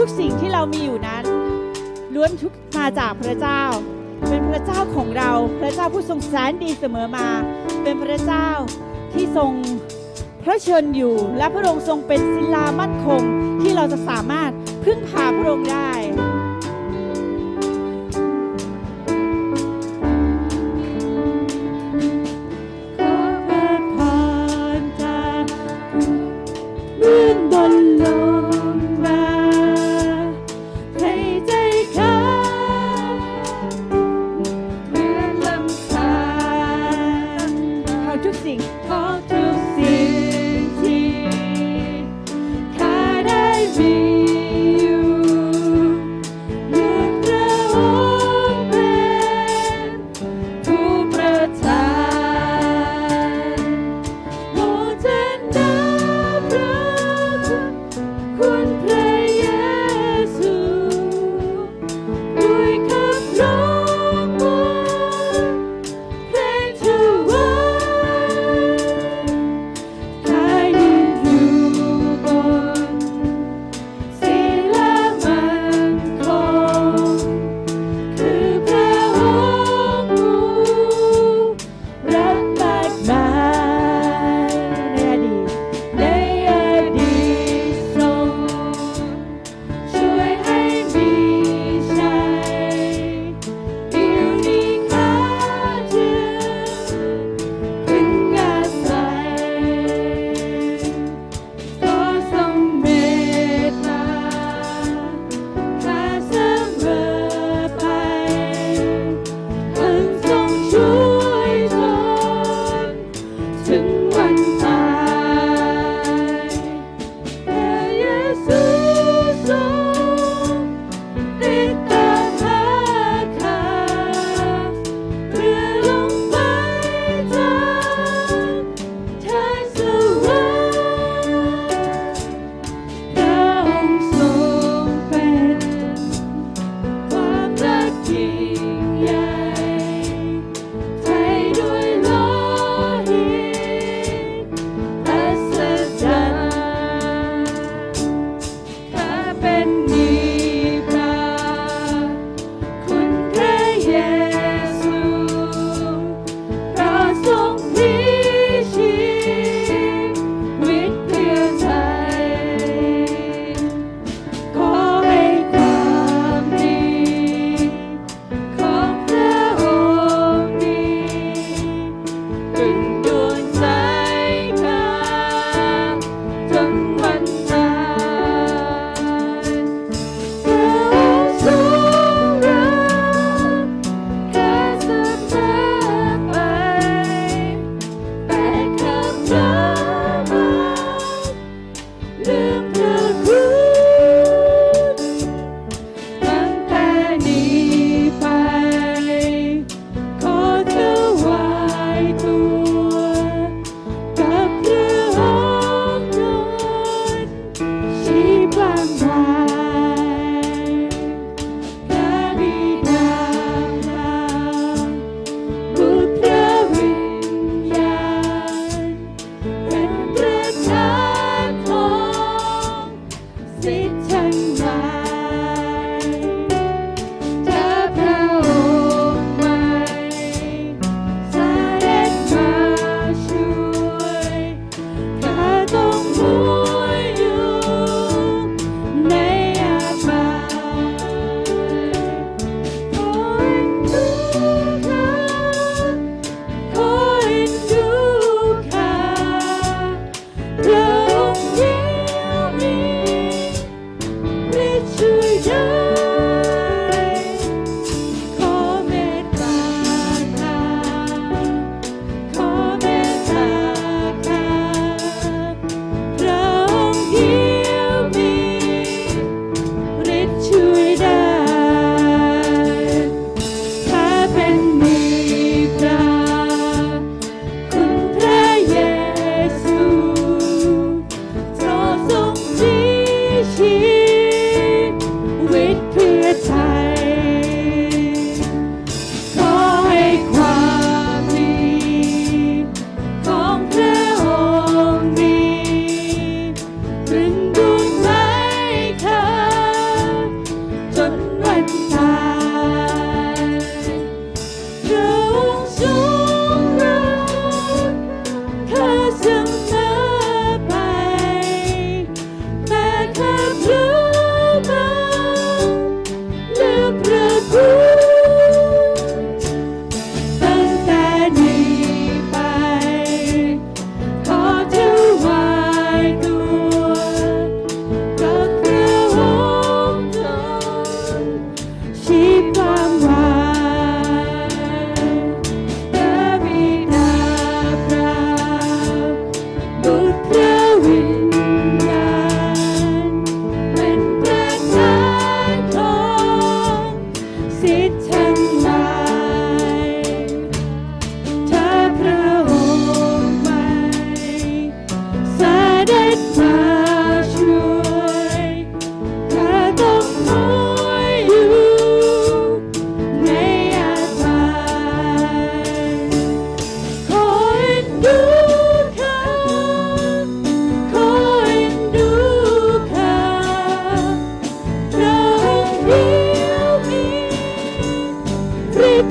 ทุกๆสิ่งที่เรามีอยู่นั้นล้วนทุกมาจากพระเจ้า เป็นพระเจ้าของเรา พระเจ้าผู้ทรงแสนดีเสมอมา เป็นพระเจ้าที่ทรงพระเชิญอยู่ และพระองค์ทรงเป็นศิลามั่นคงที่เราจะสามารถพึ่งพาพระองค์ได้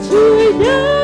只要